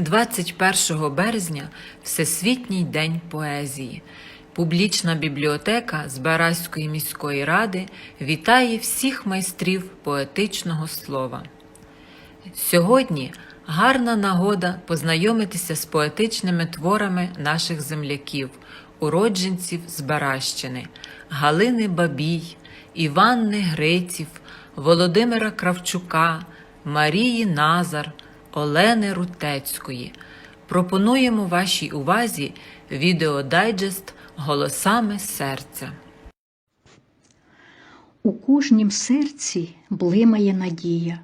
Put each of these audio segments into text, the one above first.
21 березня Всесвітній день поезії. Публічна бібліотека Збаразької міської ради вітає всіх майстрів поетичного слова. Сьогодні гарна нагода познайомитися з поетичними творами наших земляків, уродженців з Баращини, Галини Бабій, Іванни Гриців, Володимира Кравчука, Марії Назар, Олени Рутецької. Пропонуємо вашій увазі відеодайджест голосами серця. У кожнім серці блимає надія,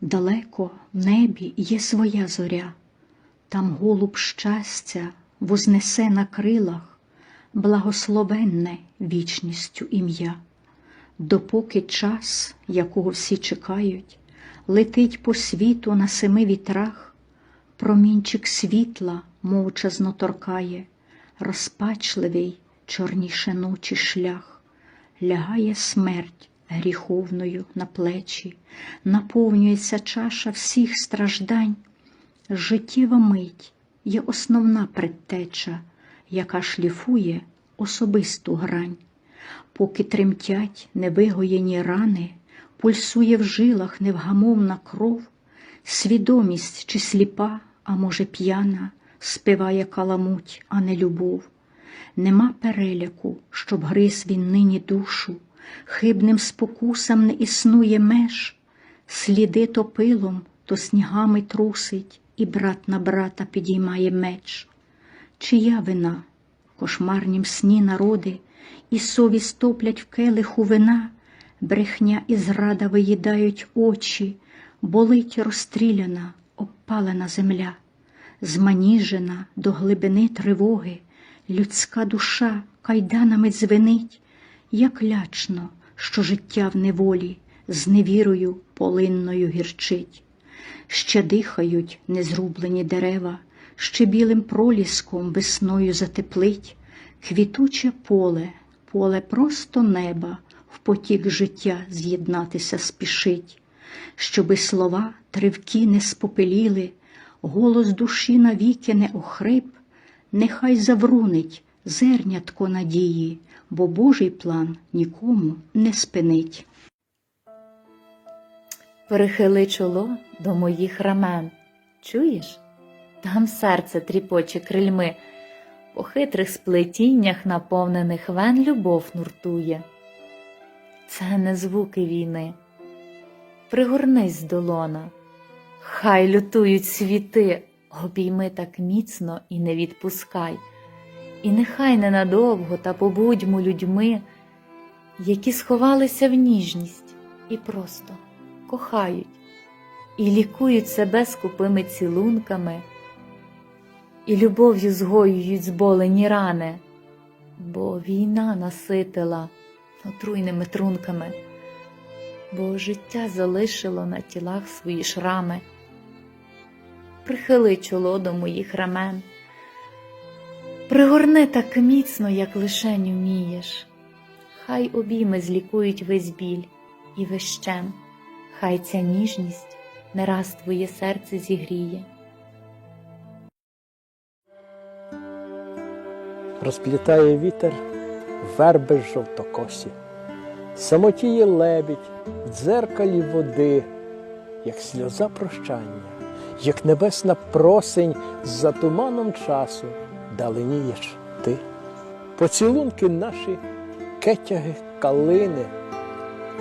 далеко в небі є своя зоря, там голуб щастя вознесе на крилах благословенне вічністю ім'я. Допоки час, якого всі чекають, летить по світу на семи вітрах, промінчик світла мовчазно торкає, розпачливий чорніше ночі шлях лягає смерть гріховною на плечі, наповнюється чаша всіх страждань. Життєва мить є основна предтеча, яка шліфує особисту грань. Поки тремтять невигоєні рани, пульсує в жилах невгамовна кров, свідомість чи сліпа, а може п'яна, співає каламуть, а не любов. Нема переляку, щоб гриз він нині душу, хибним спокусам не існує меж, сліди то пилом, то снігами трусить, і брат на брата підіймає меч. Чия вина, кошмарнім сні народи, і совість топлять в келиху вина, брехня і зрада виїдають очі, болить розстріляна, обпалена земля, зманіжена до глибини тривоги. Людська душа кайданами дзвенить, як лячно, що життя в неволі з невірою полинною гірчить. Ще дихають незрублені дерева, ще білим проліском весною затеплить, квітуче поле, поле просто неба, потік життя з'єднатися спішить, щоби слова тривкі не спопеліли, голос душі навіки не охрип, нехай заврунить зернятко надії, бо Божий план нікому не спинить. Перехили чоло до моїх рамен. Чуєш? Там серце тріпоче крильми, по хитрих сплетіннях, наповнених вен любов нуртує. Це не звуки війни. Пригорнись, долона, хай лютують світи, обійми так міцно і не відпускай. І нехай ненадовго та побудьмо людьми, які сховалися в ніжність і просто кохають, і лікують себе скупими цілунками, і любов'ю згоюють зболені рани, бо війна наситила отруйними трунками, бо життя залишило на тілах свої шрами. Прихили чоло до моїх рамен. Пригорни так міцно, як лишень умієш. Хай обійми злікують весь біль і весь щем, хай ця ніжність не раз твоє серце зігріє. Розплітає вітер верби жовтокосі, самотіє лебідь в дзеркалі води, як сльоза прощання, як небесна просень за туманом часу даленієш ти. Поцілунки наші кетяги калини,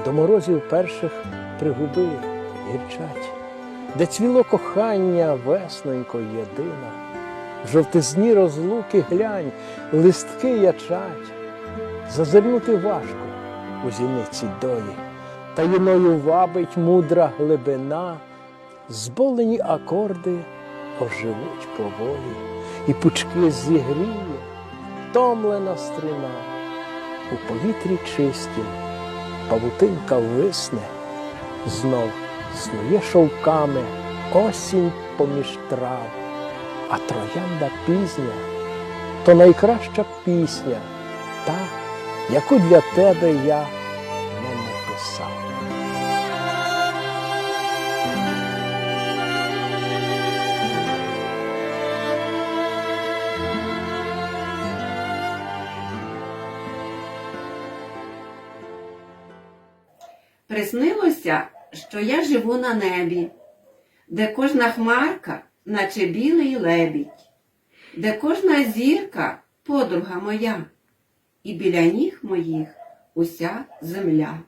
до морозів перших пригуби гірчать, де цвіло кохання веснонько єдина. В жовтизні розлуки глянь, листки ячать, зазирнути важко у зіниці долі, таїною вабить мудра глибина, зболені акорди оживуть поволі, і пучки зігріє, втомлена стріна, у повітрі чистім, павутинка висне, знов снує шовками осінь поміж трав. А троянда пізня то найкраща пісня, та, яку для тебе я не написав. Приснилося, що я живу на небі, де кожна хмарка, наче білий лебідь, де кожна зірка подруга моя і біля ніг моїх уся земля.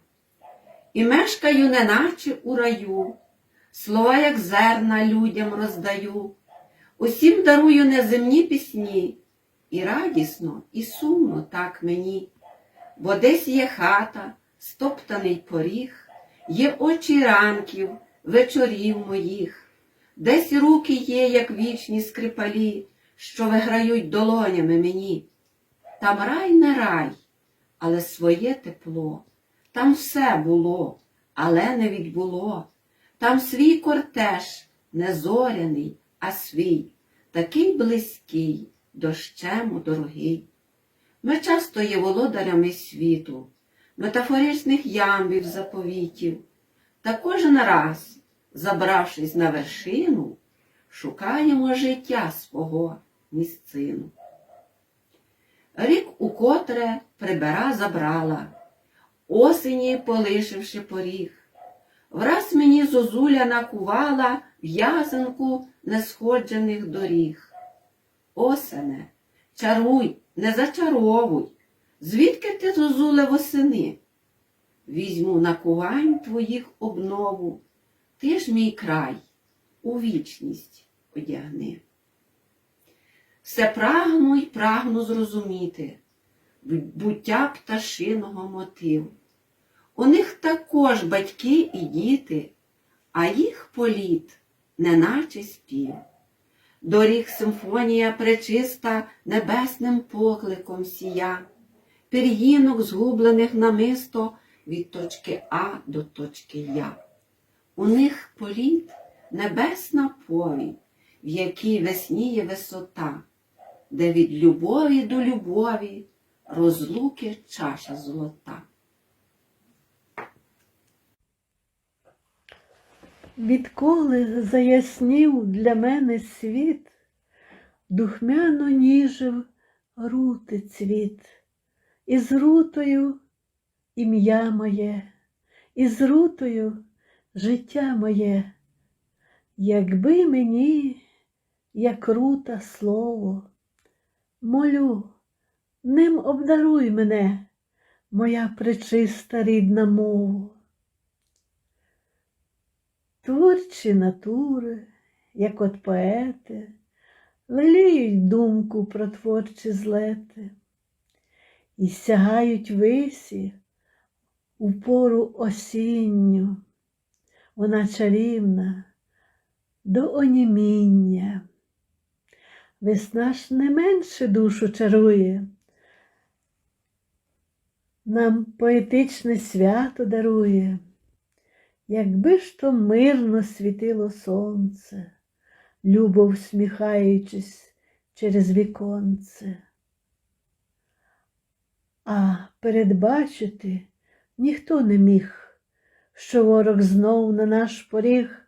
І мешкаю, неначе у раю, слова, як зерна людям роздаю, усім дарую неземні пісні, і радісно, і сумно так мені, бо десь є хата, стоптаний поріг, є очі ранків, вечорів моїх, десь руки є, як вічні скрипалі, що виграють долонями мені. Там рай не рай, але своє тепло. Там все було, але не відбуло. Там свій кортеж, не зоряний, а свій, такий близький, дощему дорогий. Ми часто є володарями світу, метафоричних ямбів заповітів, та кожен раз, забравшись на вершину, шукаємо життя свого місцину. Рік укотре прибера забрала, осені полишивши поріг. Враз мені зозуля накувала в'язанку несходжених доріг. Осене, чаруй, не зачаровуй, звідки ти зозуле восени? Візьму накувань твоїх обнову, ти ж мій край у вічність одягни. Все прагну й прагну зрозуміти буття пташиного мотив. У них також батьки і діти, а їх політ, неначе спів. Доріг симфонія пречиста небесним покликом сія, пір'їнок згублених намисто від точки А до точки Я. У них політ небесна повінь, в якій весніє висота, де від любові до любові розлуки чаша золота. Відколи заяснів для мене світ, духмяно ніжив рути цвіт, і з рутою ім'я моє, і з рутою життя моє, якби мені, як рута слово, молю, ним обдаруй мене, моя пречиста рідна мова. Творчі натури, як от поети, леліють думку про творчі злети і сягають висі у пору осінню, вона чарівна до оніміння. Весна ж не менше душу чарує, нам поетичне свято дарує. Якби ж то мирно світило сонце, любо всміхаючись через віконце. А передбачити ніхто не міг, що ворог знов на наш поріг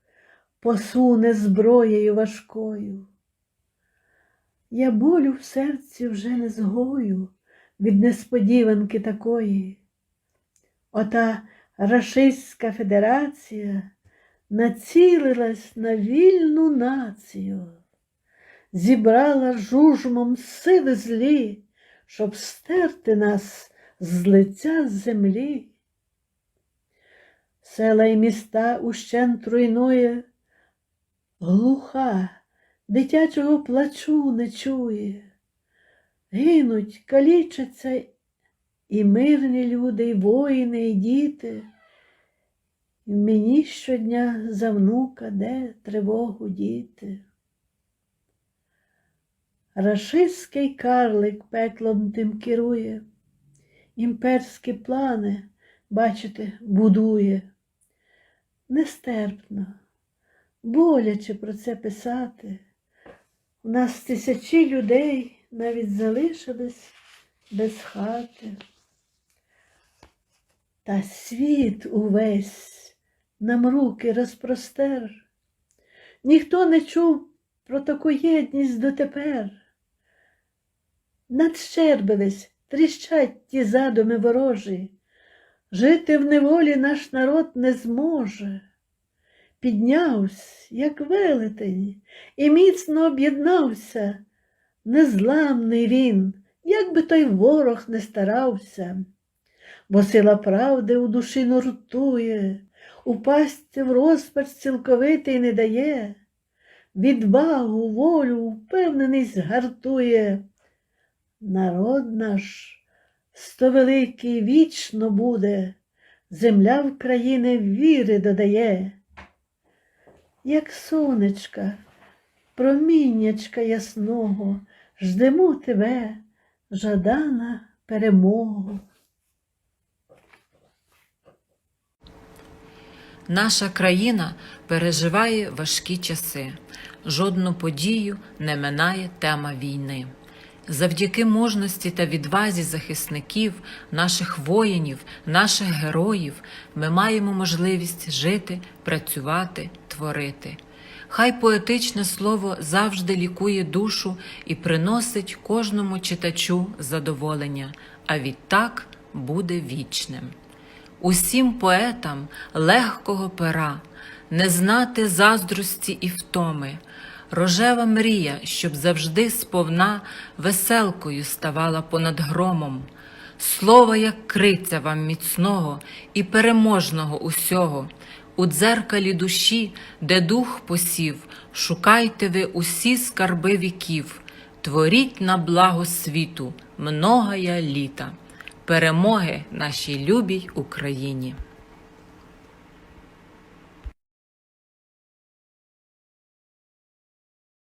посуне зброєю важкою. Я болю в серці вже не згою від несподіванки такої. Ота Рашистська Федерація націлилась на вільну націю, зібрала жужмом сили злі, щоб стерти нас з лиця землі. Села й міста ущент руйнує, глуха, дитячого плачу не чує, гинуть, калічаться і мирні люди, і воїни, і діти. І мені щодня за внука де тривогу діти. Рашистський карлик пеклом тим керує, імперські плани, бачите, будує. Нестерпно, боляче про це писати. У нас тисячі людей навіть залишились без хати. Та світ увесь нам руки розпростер. Ніхто не чув про таку єдність дотепер. Надщербились, тріщать ті задуми ворожі, Жити в неволі наш народ не зможе. Піднявся, як велетень, і міцно об'єднався. Незламний він, як би той ворог не старався, бо сила правди у душі нуртує, упасти в розпач цілковитий не дає, відвагу, волю, впевненість гартує. Народ наш сто великий вічно буде, земля в країни віри додає. Як сонечка, проміннячка ясного, ждемо тебе, жадана перемогу. Наша країна переживає важкі часи. Жодну подію не минає тема війни. Завдяки мужності та відвазі захисників, наших воїнів, наших героїв, ми маємо можливість жити, працювати, творити. Хай поетичне слово завжди лікує душу і приносить кожному читачу задоволення, а відтак буде вічним. Усім поетам легкого пера, не знати заздрості і втоми, рожева мрія, щоб завжди сповна веселкою ставала понад громом. Слово, як криця вам міцного і переможного усього, у дзеркалі душі, де дух посів, шукайте ви усі скарби віків, творіть на благо світу многая літа перемоги нашій любій Україні.